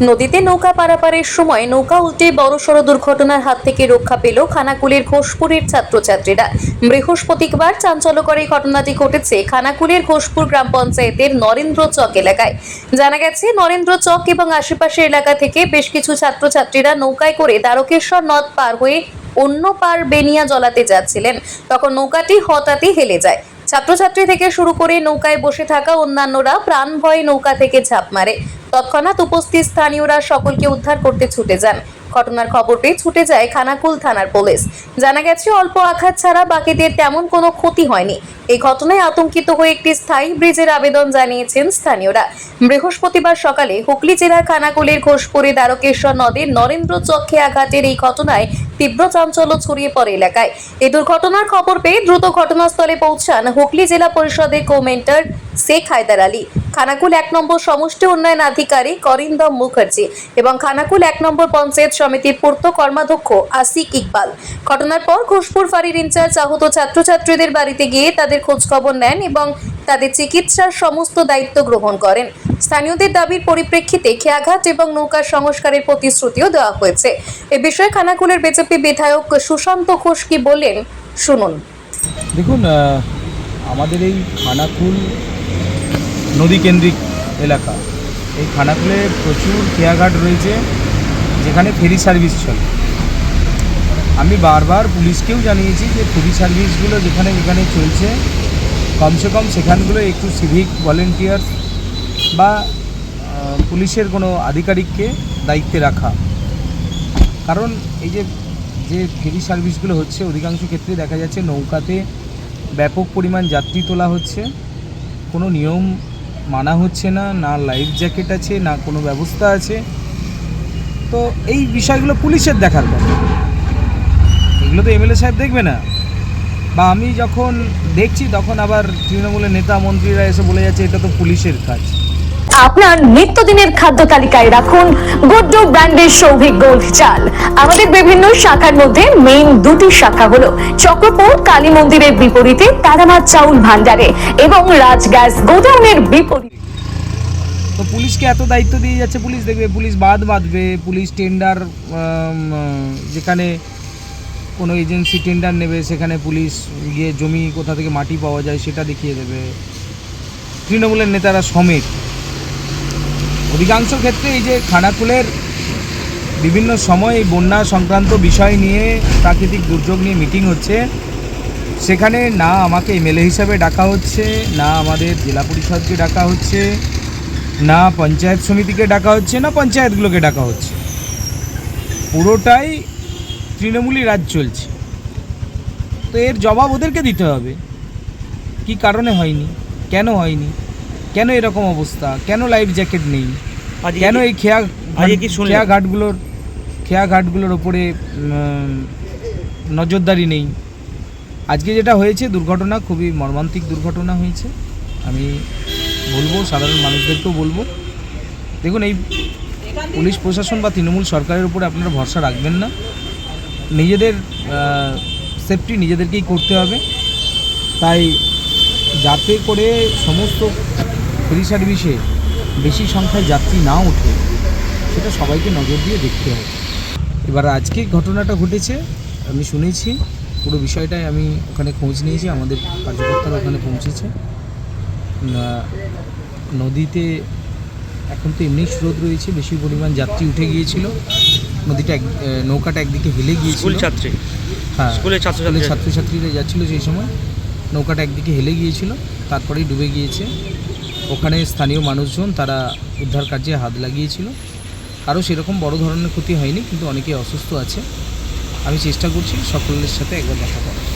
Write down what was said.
নদীতে নৌকা পারাপারের সময় নৌকা উল্টে বড়সড় দুর্ঘটনার হাত থেকে রক্ষা পেল খানাকুলের ঘোষপুরের ছাত্রছাত্রীরা। বৃহস্পতিবার চাঞ্চল্যকর এই ঘটনাটি ঘটেছে খানাকুলের ঘোষপুর গ্রাম পঞ্চায়েতের নরেন্দ্র চক এলাকায়। জানা গেছে, নরেন্দ্র চক এবং আশেপাশের এলাকা থেকে বেশ কিছু ছাত্রছাত্রীরা নৌকায় করে দ্বারকেশ্বর নদ পার হয়ে অন্য পার বেনিয়া জলাতে যাচ্ছিলেন। তখন নৌকাটি হঠাৎই হেলে যায়। ছাত্রছাত্রী থেকে শুরু করে নৌকায় বসে থাকা অন্যান্যরা প্রাণ ভয়ে নৌকা থেকে ঝাঁপ মারে। তৎক্ষণাৎ উপস্থিত স্থানীয়রা সকলকে উদ্ধার করতে ছুটে যান। ঘটনার খবর পেয়ে ছুটে যায় খানাকুল থানার পুলিশ। জানা গেছে, অল্প আঘাত ছাড়া বাকিদের তেমন কোনো ক্ষতি হয়নি। এই ঘটনায় আতঙ্কিত হয়ে একটি স্থায়ী ব্রিজের আবেদন জানিয়েছেন স্থানীয়রা। বৃহস্পতিবার সকালে হুগলি জেলার খানাকুলের ঘোষপুরে দ্বারকেশ্বর নদের নরেন্দ্র চক্ষে আঘাতের এই ঘটনায় তীব্র চাঞ্চল্য ছড়িয়ে পড়ে এলাকায়। এই দুর্ঘটনার খবর পেয়ে দ্রুত ঘটনাস্থলে পৌঁছান হুগলি জেলা পরিষদের কোমেন্টার শেখ হায়দার আলী। খানাকুল এক নম্বর সমষ্টি উন্নয়ন আধিকারিক অরিন্দম মুখার্জি এবং খানাকুল এক নম্বর পঞ্চায়েত সমিতির পূর্ত কর্মাধ্যক্ষ আসিক ইকবাল। ঘটনার পর ঘোষপুর ফাঁড়ির ইনচার্জ আহত ছাত্রছাত্রীদের বাড়িতে গিয়ে তাদের খোঁজখবর নেন এবং তাদের চিকিৎসার সমস্ত দায়িত্ব গ্রহণ করেন। স্থানীয়দের দাবির পরিপ্রেক্ষিতে খেয়াঘাট এবং নৌকার সংস্কারের প্রতিশ্রুতিও দেওয়া হয়েছে। এ বিষয়ে খানাকুলের বিজেপি বিধায়ক সুশান্ত ঘোষ কি বললেন, শুনুন। দেখুন আমাদের এই খানাকুল নদীকেন্দ্রিক এলাকা। এই খানাকুলে প্রচুর খেয়াঘাট রয়েছে, যেখানে ফেরি সার্ভিস চলে। আমি বারবার পুলিশকেও জানিয়েছি যে ফেরি সার্ভিসগুলো যেখানে যেখানে চলছে, কমসে কম সেখানগুলো একটু সিভিক ভলেন্টিয়ার বা পুলিশের কোনো আধিকারিককে দায়িত্বে রাখা। কারণ এই যে যে ফেরি সার্ভিসগুলো হচ্ছে, অধিকাংশ ক্ষেত্রে দেখা যাচ্ছে নৌকাতে ব্যাপক পরিমাণ যাত্রী তোলা হচ্ছে। কোনো নিয়ম মানা হচ্ছে না না লাইফ জ্যাকেট আছে, না কোনো ব্যবস্থা আছে। তো এই বিষয়গুলো পুলিশের দেখার কথা এগুলো তো এমএলএ সাহেব দেখবে না। বা আমি যখন দেখছি, তখন আবার তৃণমূলের নেতা মন্ত্রীরা এসে বলে যাচ্ছে, এটা তো পুলিশের কাজ। আপনার নিত্যদিনের খাদ্য তালিকায় রাখুন গুড্ডু ব্র্যান্ডের সৌভিক গোল্ড চাল। আমাদের বিভিন্ন শাখার মধ্যে মেইন দুটি শাখা হলো চক্রপুর, কালী মন্দিরের বিপরীতে তারামার চাউল ভান্ডারে এবং রাজ গ্যাস গোডাউনের বিপরীতে। তো পুলিশকে এত দায়িত্ব দিয়ে যাচ্ছে পুলিশ? দেখবে পুলিশ বাদ বাঁধবে, পুলিশ টেন্ডার যেখানে কোনো এজেন্সি টেন্ডার নেবে, সেখানে পুলিশ গিয়ে জমি কোথা থেকে মাটি পাওয়া যায় সেটা দেখিয়ে দেবে। তৃণমূলের নেতারা সমেত। অধিকাংশ ক্ষেত্রে এই যে খানাকুলের বিভিন্ন সময় বন্যা সংক্রান্ত বিষয় নিয়ে প্রাকৃতিক দুর্যোগ নিয়ে মিটিং হচ্ছে। সেখানে না আমাকে এমএলএ হিসাবে ডাকা হচ্ছে, না আমাদের জেলা পরিষদকে ডাকা হচ্ছে, না পঞ্চায়েত সমিতিকে ডাকা হচ্ছে, না পঞ্চায়েতগুলোকে ডাকা হচ্ছে। পুরোটাই তৃণমূলী রাজ চলছে। তো এর জবাব ওদেরকে দিতে হবে। কি কারণে হয়নি? কেন হয়নি? কেন এরকম অবস্থা? কেন লাইফ জ্যাকেট নেই? কেন এই খেয়া কি খেয়া ঘাটগুলোর খেয়া ঘাটগুলোর ওপরে নজরদারি নেই। আজকে যেটা হয়েছে দুর্ঘটনা খুবই মর্মান্তিক দুর্ঘটনা হয়েছে। আমি বলব সাধারণ মানুষদেরকেও বলব। দেখুন এই পুলিশ প্রশাসন বা তৃণমূল সরকারের উপরে আপনারা ভরসা রাখবেন না। নিজেদের সেফটি নিজেদেরকেই করতে হবে। তাই যাতে করে সমস্ত ফেরি সার্ভিসে বেশি সংখ্যায় যাত্রী না ওঠে সেটা সবাইকে নজর দিয়ে দেখতে হবে। এবার আজকে ঘটনাটা ঘটেছে আমি শুনেছি পুরো বিষয়টাই আমি ওখানে খোঁজ নিয়েছি আমাদের কার্যকর্তারা ওখানে পৌঁছেছে। নদীতে এখন তো এমনি স্রোত রয়েছে বেশি পরিমাণ যাত্রী উঠে গিয়েছিল। নদীটা এক নৌকাটা একদিকে হেলে গিয়েছিল। স্কুল ছাত্রী? হ্যাঁ স্কুলের ছাত্রছাত্রী- ছাত্রছাত্রীরা যাচ্ছিল সেই সময়। নৌকাটা একদিকে হেলে গিয়েছিল তারপরেই ডুবে গিয়েছে। ওখানে স্থানীয় মানুষজন তারা উদ্ধার কার্যে হাত লাগিয়েছিল। আরও সেরকম বড় ধরনের ক্ষতি হয়নি, কিন্তু অনেকে অসুস্থ আছে। আমি চেষ্টা করছি সকলের সাথে একবার দেখা করার।